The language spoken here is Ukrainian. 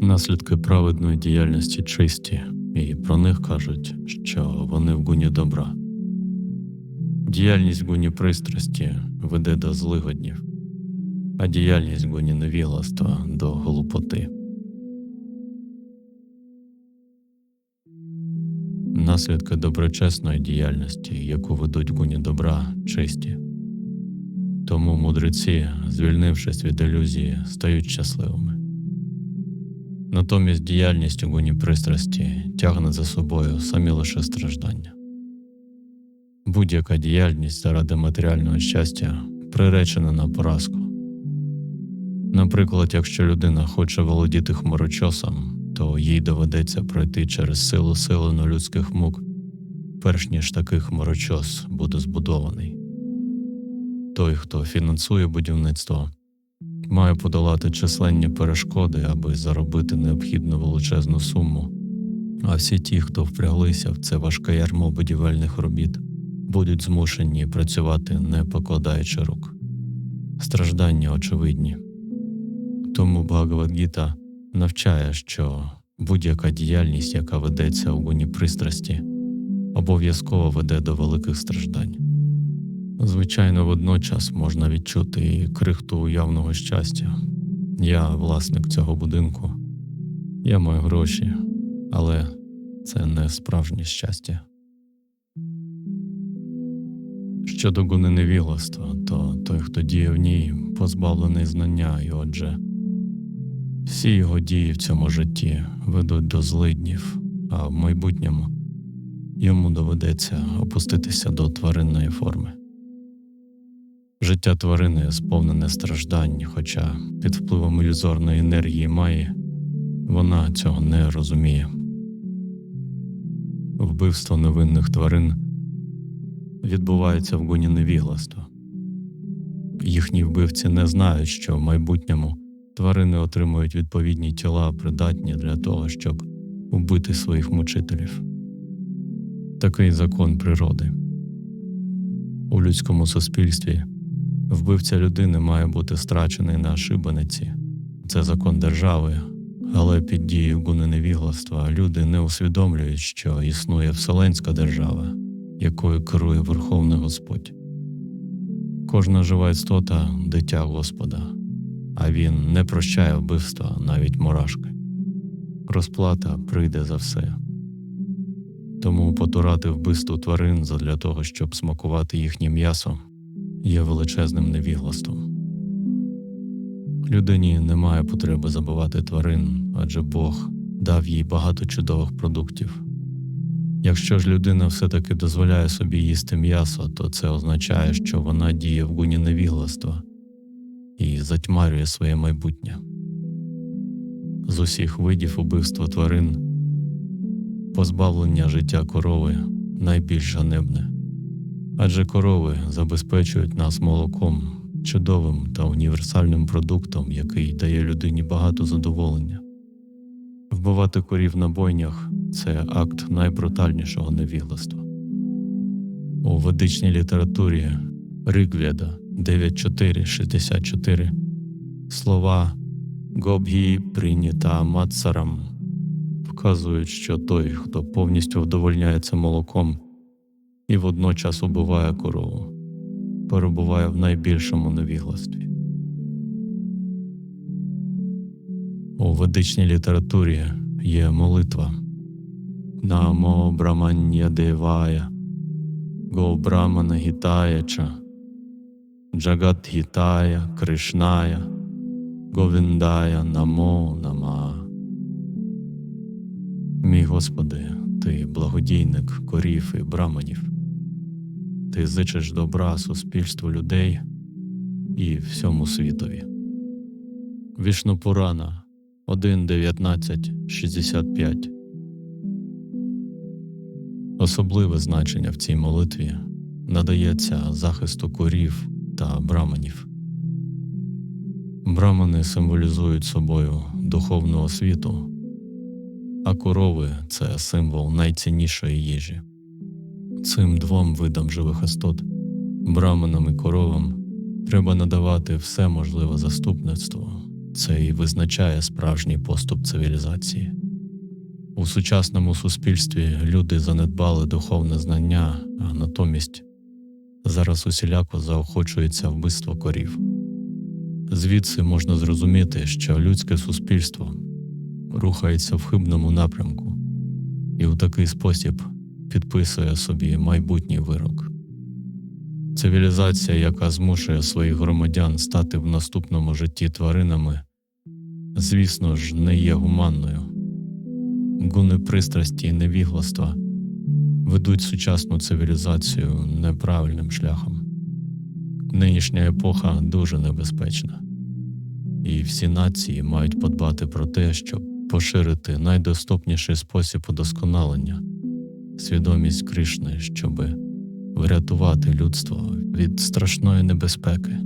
Наслідки праведної діяльності чисті, і про них кажуть, що вони в гуні добра. Діяльність в гуні пристрасті веде до злигоднів, а діяльність в гуні невігластва до глупоти. Наслідки доброчесної діяльності, яку ведуть в гуні добра, чисті. Тому мудреці, звільнившись від ілюзії, стають щасливими. Натомість діяльність у гуні пристрасті тягне за собою самі лише страждання. Будь-яка діяльність заради матеріального щастя приречена на поразку. Наприклад, якщо людина хоче володіти хмарочосом, то їй доведеться пройти через силу силену людських мук, перш ніж такий хмарочос буде збудований. Той, хто фінансує будівництво, має подолати численні перешкоди, аби заробити необхідну величезну суму. А всі ті, хто впряглися в це важке ярмо будівельних робіт, будуть змушені працювати не покладаючи рук. Страждання очевидні. Тому Бхагавадгіта навчає, що будь-яка діяльність, яка ведеться у гуні пристрасті, обов'язково веде до великих страждань. Звичайно, водночас можна відчути і крихту уявного щастя. Я власник цього будинку, я маю гроші, але це не справжнє щастя. Щодо гуни невігластва, то той, хто діє в ній, позбавлений знання, і отже, всі його дії в цьому житті ведуть до злиднів, а в майбутньому йому доведеться опуститися до тваринної форми. Життя тварини сповнене страждань, хоча під впливом ілюзорної енергії має, вона цього не розуміє. Вбивство невинних тварин відбувається в гуні невігластва. Їхні вбивці не знають, що в майбутньому тварини отримують відповідні тіла, придатні для того, щоб убити своїх мучителів. Такий закон природи. У людському суспільстві вбивця людини має бути страчений на шибениці. Це закон держави, але під дією гуни невігластва люди не усвідомлюють, що існує вселенська держава, якою керує Верховний Господь. Кожна жива істота дитя Господа, а він не прощає вбивства навіть мурашки. Розплата прийде за все. Тому потурати вбивство тварин задля того, щоб смакувати їхнє м'ясо, є величезним невіглаством. Людині немає потреби забивати тварин, адже Бог дав їй багато чудових продуктів. Якщо ж людина все-таки дозволяє собі їсти м'ясо, то це означає, що вона діє в гуні невігластва і затьмарює своє майбутнє. З усіх видів убивства тварин позбавлення життя корови найбільш ганебне, адже корови забезпечують нас молоком, чудовим та універсальним продуктом, який дає людині багато задоволення. Вбивати корів на бойнях це акт найбрутальнішого невігластва. У ведичній літературі Ригведа 9.4.64 слова Гобгі прийнята мацарам вказують, що той, хто повністю вдовольняється молоком і водночас убиває корову, перебуває в найбільшому невігластві. У ведичній літературі є молитва Намо Брамання Девая, Го Брамана Гітаяча, Джагат Гітая Кришная, Говіндая Намо Нама. Мій Господи, Ти благодійник корів і браманів. Ти зичиш добра суспільству людей і всьому світові. Вішну Пурана 1.19.65 Особливе значення в цій молитві надається захисту корів та браманів. Брамани символізують собою духовну освіту, а корови це символ найціннішої їжі. Цим двом видам живих істот, браманам і коровам, треба надавати все можливе заступництво, це і визначає справжній поступ цивілізації. У сучасному суспільстві люди занедбали духовне знання, а натомість зараз усіляко заохочується вбивство корів. Звідси можна зрозуміти, що людське суспільство рухається в хибному напрямку і у такий спосіб підписує собі майбутній вирок. Цивілізація, яка змушує своїх громадян стати в наступному житті тваринами, звісно ж, не є гуманною. Гуни пристрасті і невігластва ведуть сучасну цивілізацію неправильним шляхом. Нинішня епоха дуже небезпечна, і всі нації мають подбати про те, щоб поширити найдоступніший спосіб удосконалення, свідомість Кришни, щоб врятувати людство від страшної небезпеки.